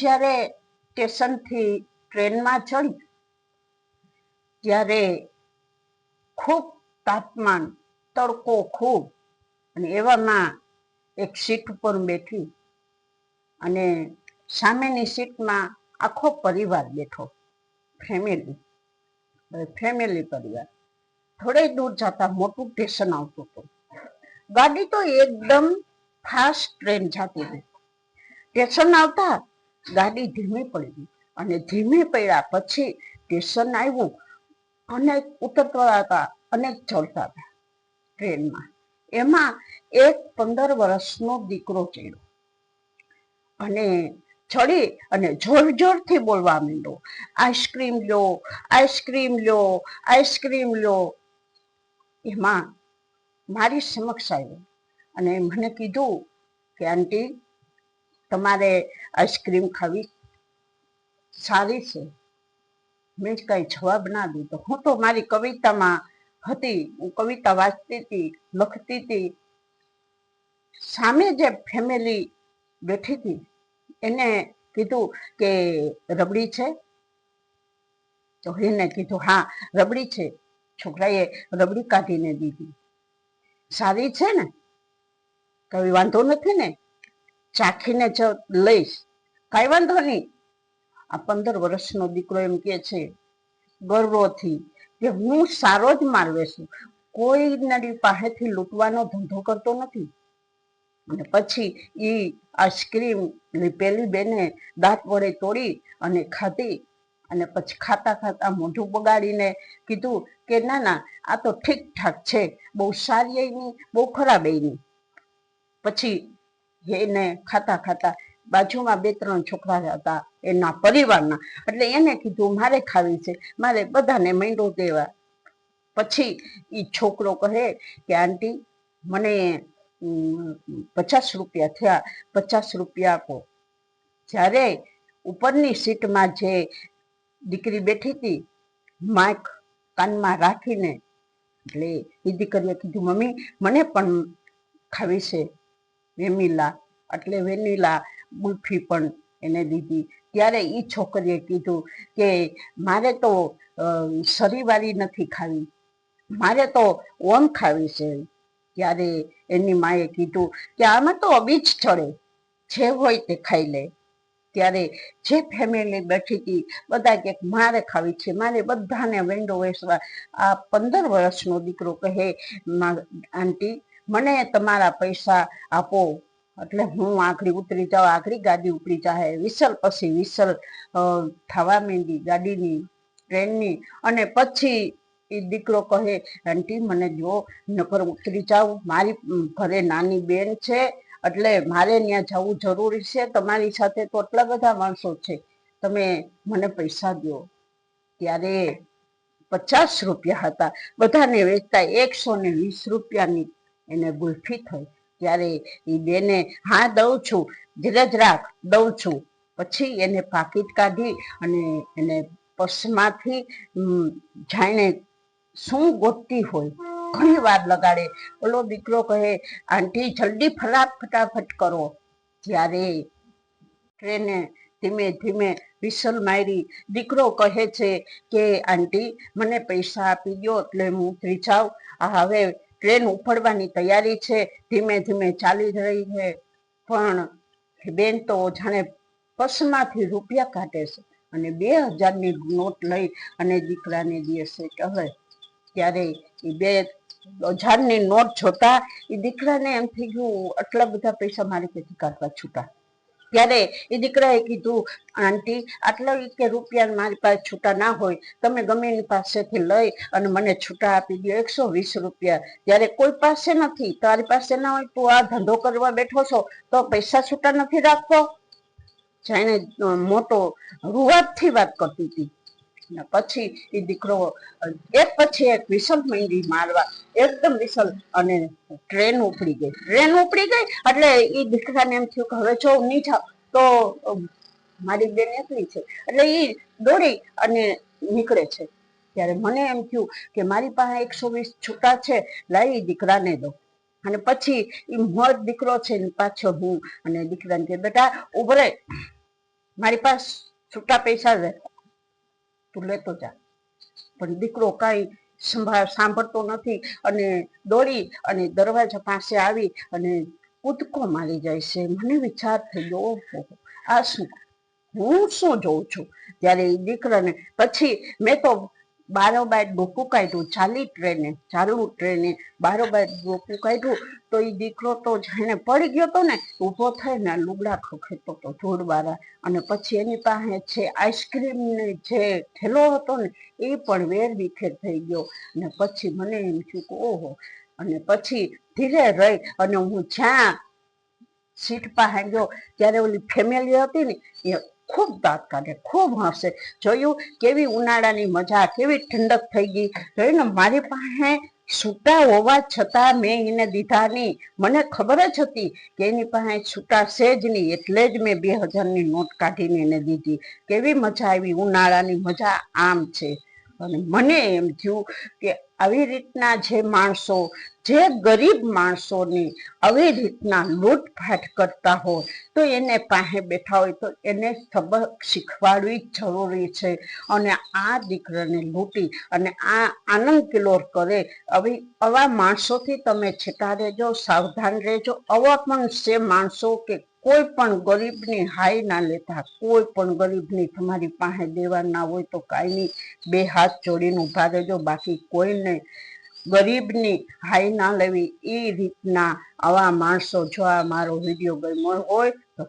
જ્યારે સ્ટેશનથી ટ્રેનમાં ચડી, ત્યારે ખૂબ તાપમાન, તડકો ખૂબ, અને એવામાં એક સીટ ઉપર બેઠી અને સામેની સીટમાં આખો પરિવાર બેઠો ફેમિલી ફેમિલી પરિવાર. થોડે દૂર જતા મોટું સ્ટેશન આવતું હતું. ગાડી તો એકદમ ફાસ્ટ ટ્રેન જતી હતી. સ્ટેશન આવતા ગાડી ધીમી પડી અને ધીમી પડ્યા પછી સ્ટેશન આવ્યું. અનેક ઉતરતા હતા, અનેક ચડતા હતા ટ્રેનમાં. એમાં એક પંદર વર્ષનો દીકરો ચડ્યો અને ચડી અને જોર જોરથી બોલવા માંડ્યો. આઈસ્ક્રીમ લો આઈસ્ક્રીમ લો આઈસ્ક્રીમ લો. એમાં મારી સમક્ષ આવ્યો અને મને કીધું કે આંટી તમારે આઈસ્ક્રીમ ખાવી સારી છે. મેં જ કાંઈ જવાબ ના દીધો. હું તો મારી કવિતામાં હતી. હું કવિતા વાંચતી હતી, લખતી હતી. સામે જે ફેમિલી બેઠી હતી, એને કીધું કે રબડી છે? તો એને કીધું, હા, રબડી છે. છોકરાએ રબડી કાઢીને દીધી. સારી છે ને? કઈ વાંધો નથી ને? ચાખીને જ લઈશ. કાંઈ વાંધો નહીં. આ પંદર વર્ષનો દીકરો એમ કે છે, ગર્વથી કે હું સારો જ મારવે છું. કોઈ નડી પાસેથી લૂંટવાનો ધંધો કરતો નથી. અને પછી એ આઈસ્ક્રીમ પેલી બેને દાંત વડે તોડી અને ખાધી અને પછી ખાતા ખાતા મોઢું બગાડીને કીધું કે, ના ના, આ તો ઠીક ઠાક છે. બહુ સારી નહીં બહુ ખરાબ નહીં પછી એને ખાતા ખાતા બાજુમાં બે ત્રણ છોકરા હતા એના પરિવારના. એટલે એને કીધું, મારે ખાવી છે. મારે બધાને મંડો દેવા. પછી એ છોકરો કહે કે, આંટી, મને પચાસ રૂપિયા થયા. પચાસ રૂપિયા આપો. જ્યારે ઉપરની સીટમાં જે દીકરી બેઠી હતી, માઇક કાનમાં રાખીને, એટલે એ દીકરીએ કીધું, મમ્મી, મને પણ ખાવી છે. વેનીલા, એટલે વેનીલા બુફી પણ એને દીધી. ત્યારે એ છોકરીએ કીધું કે મારે તો શરીવાળી નથી ખાવી. મારે તો ઓમ ખાવી છે. ત્યારે એની માએ કીધું કે આમાં તો અબીજ ચડે, જે હોય તે ખાઈ લે. ત્યારે જે ફેમિલી બેઠી હતી બધા કે મારે ખાવી છે, મારે બધાને વેન્ડો વેસવા, આ પંદર વર્ષનો દીકરો કહે આંટી મને તમારા પૈસા આપો. એટલે હું આખરી ઉતરી જાઉં, આખરી ગાડી ઉપડી જાય વિસલ પછી વિસલ થવા માંડી ગાડીની, ટ્રેનની. અને પછી એ દીકરો કહે, આંટી, મને જો નકર ઉતરી જાઉં. મારી ઘરે નાની બેન છે. એટલે મારે ત્યાં જવું જરૂરી છે. તમારી સાથે તો એટલા બધા માણસો છે. તમે મને પૈસા દો ત્યારે પચાસ રૂપિયા હતા. બધાને વેચતા એકસો ને વીસ રૂપિયાની એને ગુલ્ફી થઈ. ત્યારે એ બેને, હા, દઉં છું, ધીરજ રાખ, દઉં છું. પછી એને પાકીટ કાઢી અને એને પર્સમાંથી જાણે શું ગોતતી હોય, ઘણી વાર લગાડે. ઓલો દીકરો કહે, આંટી, જલ્દી ફટાફટ ફટાફટ કરો. જ્યારે ટ્રેને ધીમે ધીમે વિસલ મારી. દીકરો કહે છે કે, આંટી, મને પૈસા આપી દો એટલે હું ઉતરી જાઉં હવે ટ્રેન ઉપડવાની તૈયારી છે, ધીમે ધીમે ચાલી રહી છે. પણ બેન તો જાણે પસમાંથી રૂપિયા કાઢે છે અને બે હજારની નોટ લઈ અને દીકરાને દે છે કે હવે ત્યારે એ બે હજારની નોટ જોતા એ દીકરાને એમ થઈ ગયું, આટલા બધા પૈસા મારે ક્યાંથી કાઢવા છૂટા? ત્યારે એ દીકરાએ કીધું, આંટી, આટલા કે રૂપિયા મારી પાસે છૂટા ના હોય, તમે ગમે એની પાસેથી લઈ અને મને છૂટા આપી દો એકસો વીસ રૂપિયા. ત્યારે કોઈ પાસે નથી, તારી પાસે ના હોય, તું આ ધંધો કરવા બેઠો છો, તો પૈસા છૂટા નથી રાખતો જાણે મોટો રૂવાબથી વાત કરતી હતી. પછી એ દીકરો એક પછી એક વિસલ માંડી મારવા, એકદમ વિસલ અને ટ્રેન ઉપડી ગઈ. ટ્રેન ઉપડી ગઈ એટલે એ દીકરાને એમ થયું કે હવે જો જાવ તો મારી બેન એકલી છે. એટલે એ દોડી અને નીકળે છે. ત્યારે મને એમ થયું કે મારી પાસે એકસો વીસ છૂટા છે લાવી દીકરાને દો. અને પછી એ મોજ દીકરો છે ને પાછો હું અને દીકરાને કે બેટા ઉભરે મારી પાસે છૂટા પૈસા છે તું લેતો જા. પણ દીકરો કાંઈ સંભાળ સાંભળતો નથી અને દોડી અને દરવાજા પાસે આવી અને કૂદકો મારી જાય છે. મને વિચાર થયો, ઓહો, આ શું? હું શું જોઉં છું? ત્યારે એ દીકરાને પછી મેં તો બારોબાર ડોકું કાઢ્યું, ચાલી ટ્રેને, ચાલુ ટ્રેને બારોબાર ડોકું કાઢ્યું, તો એ દીકરો તો જાણે પડી ગયો તો ને, ઊભો થઈને લુગડા ખખેતો હતો જોડવાળા. અને પછી એની પાસે છે આઈસ્ક્રીમ ને જે ઠેલો હતો ને, એ પણ વેર વિખેર થઈ ગયો. અને પછી મને એમ થયું કે ઓહો. અને પછી ધીરે રહી અને હું જ્યાં સીટ પાસે ગયો, ત્યારે ઓલી ફેમિલી હતી ને, એ ખૂબ દાંત કાઢે, ખૂબ હસે. જોયું? કેવી ઉનાળાની મજા, કેવી ઠંડક થઈ ગઈ. જોયું ને, મારી પાસે છૂટા હોવા છતાં મેં એને દીધા નહીં. મને ખબર જ હતી કે એની પાસે છૂટા છે જ નહીં, એટલે જ મેં બે હજારની નોટ કાઢીને એને દીધી. કેવી મજા આવી, ઉનાળાની મજા આમ છે. અને મને એમ થયું કે આવી રીતના જે માણસો, જે ગરીબ માણસોની આવી રીતના લૂંટફાટ કરતા હોય, તો એને પાસે બેઠા હોય તો એને સબક શીખવાડવી જરૂરી છે. અને આ દીકરાને લૂંટી અને આ આનંદ કિલોર કરે, આવી, આવા માણસોથી તમે છેટા રહેજો, સાવધાન રહેજો. આવા પણ છે માણસો કે કોઈ પણ ગરીબની હાઈ ના લેતા, કોઈ પણ ગરીબની તમારી પાસે દેવા ના હોય તો કાંઈ નહીં બે હાથ જોડીને ઊભા રહેજો. બાકી કોઈને ગરીબની હાઈ ના લેવી એ રીતના આવા માણસો જો આ મારો વીડિયો ગમ્યો હોય તો